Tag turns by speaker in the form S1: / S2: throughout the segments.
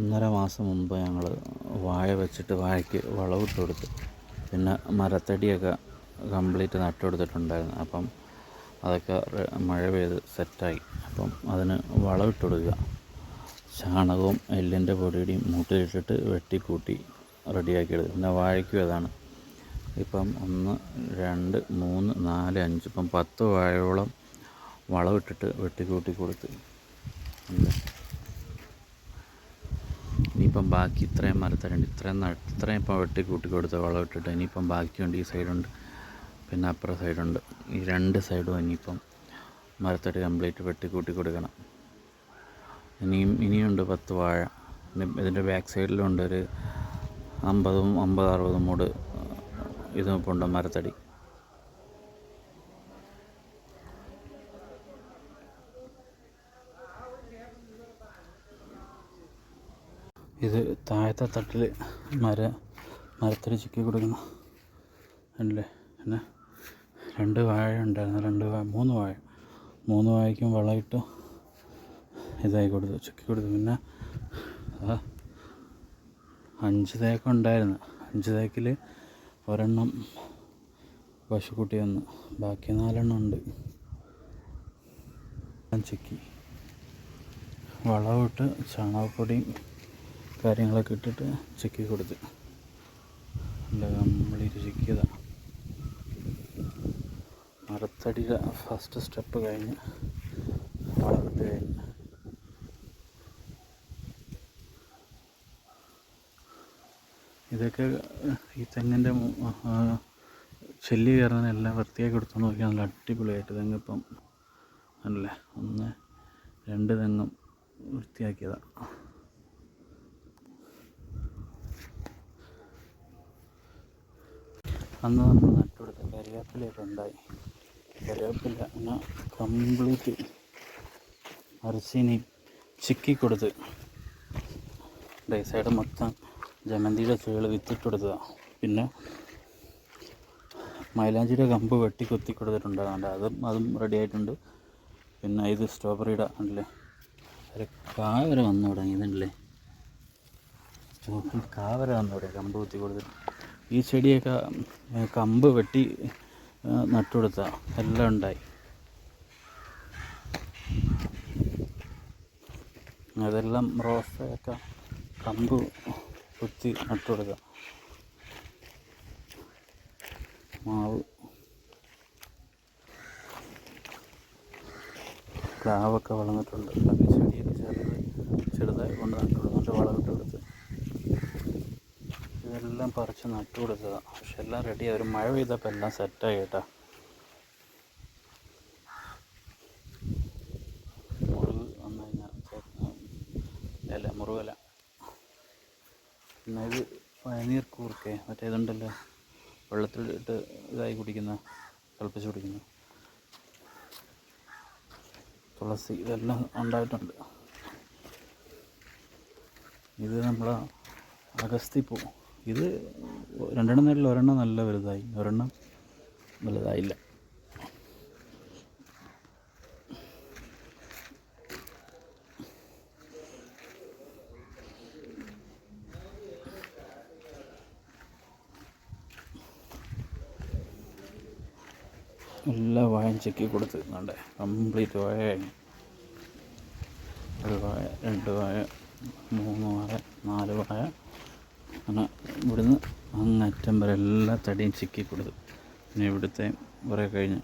S1: ഒന്നര മാസം മുമ്പ് ഞങ്ങൾ വാഴ വെച്ചിട്ട് വാഴയ്ക്ക് വളമിട്ട് കൊടുത്തു പിന്നെ മരത്തടിയൊക്കെ കംപ്ലീറ്റ് നട്ടു കൊടുത്തിട്ടുണ്ടായിരുന്നു. അപ്പം അതൊക്കെ മഴ പെയ്ത് സെറ്റായി. അപ്പം അതിന് വളമിട്ട് കൊടുക്കുക. ചാണകവും എല്ലിന്റെ പൊടിയുടെയും മൂട്ടിലിട്ടിട്ട് വെട്ടിക്കൂട്ടി റെഡിയാക്കി എടുക്കും പിന്നെ വാഴയ്ക്കും അതാണ്. ഇപ്പം ഒന്ന് രണ്ട് മൂന്ന് നാല് അഞ്ച് ഇപ്പം പത്ത് വാഴയോളം വളമിട്ടിട്ട് വെട്ടിക്കൂട്ടി കൊടുത്ത്. ഉണ്ട് ഇനിയിപ്പം ബാക്കി ഇത്രയും മരത്തരുണ്ട് ഇത്രയും ഇത്രയും ഇപ്പം വെട്ടി കൂട്ടി കൊടുത്ത് വളം ഇട്ടിട്ട് ഇനിയിപ്പം ബാക്കിയുണ്ട് ഈ സൈഡുണ്ട്. പിന്നെ അപ്പുറ സൈഡുണ്ട്. ഈ രണ്ട് സൈഡും ഇനിയിപ്പം മരത്തടി കംപ്ലീറ്റ് വെട്ടി കൂട്ടി കൊടുക്കണം. ഇനിയും ഇനിയുണ്ട് പത്ത് വാഴ. ഇതിന്റെ ബാക്ക് സൈഡിലുണ്ട് ഒരു അമ്പതും അമ്പത് അറുപതും മൂട് ഇതും ഇപ്പോൾ ഉണ്ട് മരത്തടി. ഇത് താഴത്തെ തട്ടിൽ മര മരത്തിൽ ചിക്കി കൊടുക്കുന്ന. അല്ലേ പിന്നെ രണ്ട് വാഴ ഉണ്ടായിരുന്നു. രണ്ട് വാഴ മൂന്ന് വാഴ. മൂന്ന് വാഴയ്ക്കും വളമിട്ട് ഇതായി കൊടുത്തു ചുക്കി കൊടുത്തു. പിന്നെ അഞ്ച് തേക്കുണ്ടായിരുന്നു അഞ്ച് തേക്കിൽ ഒരെണ്ണം പശുക്കുട്ടി വന്നു. ബാക്കി നാലെണ്ണം ഉണ്ട്. ചിക്കി. വളമിട്ട് ചാണകപ്പൊടിയും കാര്യങ്ങളൊക്കെ ഇട്ടിട്ട് ചെക്ക് ചെയ്ത് കൊടുത്ത്. നല്ല കംപ്ലീറ്റ് ചിക്കിയതാണ് മരത്തടിയുടെ ഫസ്റ്റ് സ്റ്റെപ്പ് കഴിഞ്ഞ് വളർത്തി കഴിഞ്ഞ്. ഇതൊക്കെ ഈ തെങ്ങിന്റെ ചെല്ലി കയറുന്നതിനെല്ലാം വൃത്തിയാക്കി എടുത്തു നോക്കിയാൽ നല്ല അടിപൊളിയായിട്ട് തെങ്ങിപ്പം അല്ലേ? ഒന്ന് രണ്ട് തെങ്ങും വൃത്തിയാക്കിയതാണ് അന്ന് നമ്മൾ നട്ടുകൊടുത്ത കരിവേപ്പിലയൊക്കെ ഉണ്ടായി. കരിവേപ്പില അങ്ങനെ കംപ്ലീറ്റ് അരച്ചിനി ചിക്കി കൊടുത്ത് സൈഡ് മൊത്തം ജമന്തിയുടെ ചുഴികൾ വിത്തിട്ട് കൊടുത്തതാണ് പിന്നെ മൈലാഞ്ചിയുടെ കമ്പ് വെട്ടി കൊത്തി കൊടുത്തിട്ടുണ്ട് അതും അതും റെഡി ആയിട്ടുണ്ട്. പിന്നെ ഇത് സ്ട്രോബെറിയുടെ ഉണ്ടല്ലേ? ഒരു കായ വരെ വന്നു തുടങ്ങിയതുണ്ടല്ലേ കാവര വരെ വന്നു തുടങ്ങി കമ്പ് കുത്തി കൊടുത്തിട്ട്. ഈ ചെടിയൊക്കെ കമ്പ് വെട്ടി നട്ടുകൊടുത്ത എല്ലാം ഉണ്ടായി. അതെല്ലാം റോസയൊക്കെ കമ്പ് കുത്തി നട്ടു കൊടുത്ത മാവ്. പ്ലാവൊക്കെ വളർന്നിട്ടുണ്ട്. ചെടിയൊക്കെ ചെറുതായി ചെറുതായി കൊണ്ട് നട്ടുകൊടുത്ത് വളമിട്ട് കൊടുത്ത്. ഇതെല്ലാം പറിച്ച് നട്ടു കൊടുത്തതാണ് പക്ഷെ എല്ലാം റെഡി ഒരു മഴ പെയ്തപ്പോൾ എല്ലാം സെറ്റായി കേട്ടാ. മുറിവ് വന്നു കഴിഞ്ഞാൽ ഇല മുറിവല. പിന്നെ ഇത് പനീർ കൂർക്കേ മറ്റേ ഇതുണ്ടല്ലോ വെള്ളത്തിലിട്ട് ഇതായി കുടിക്കുന്ന തിളപ്പിച്ച് കുടിക്കുന്ന. തുളസി ഇതെല്ലാം ഉണ്ടായിട്ടുണ്ട്. ഇത് നമ്മളെ അഗസ്തിപ്പൂ ഇത് രണ്ടെണ്ണം നേരിൽ ഒരെണ്ണം നല്ല വലുതായി. ഒരെണ്ണം വലുതായില്ല. എല്ലാ വാഴയും ചെക്കി കൊടുത്തിരുന്നുണ്ട് കംപ്ലീറ്റ് വായ ഒരു വായ രണ്ട് വായ മൂന്ന് വായ നാല് വാഴ അങ്ങനെ ഇവിടുന്ന് അങ്ങറ്റം വരെ എല്ലാ തടിയും ചിക്കി കൊടുത്തു. പിന്നെ ഇവിടുത്തെ കുറേ കഴിഞ്ഞ്.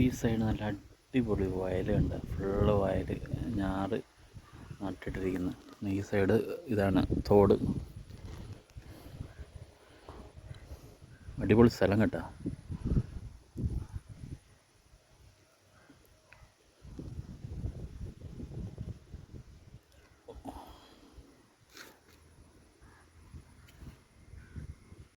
S1: ഈ സൈഡ് നല്ല അടിപൊളി വയലുണ്ട് ഫുള്ള് വയൽ ഞാറ് നട്ടിട്ടിരിക്കുന്നു. പിന്നെ ഈ സൈഡ് ഇതാണ് തോട്. അടിപൊളി സ്ഥലം കേട്ടോ.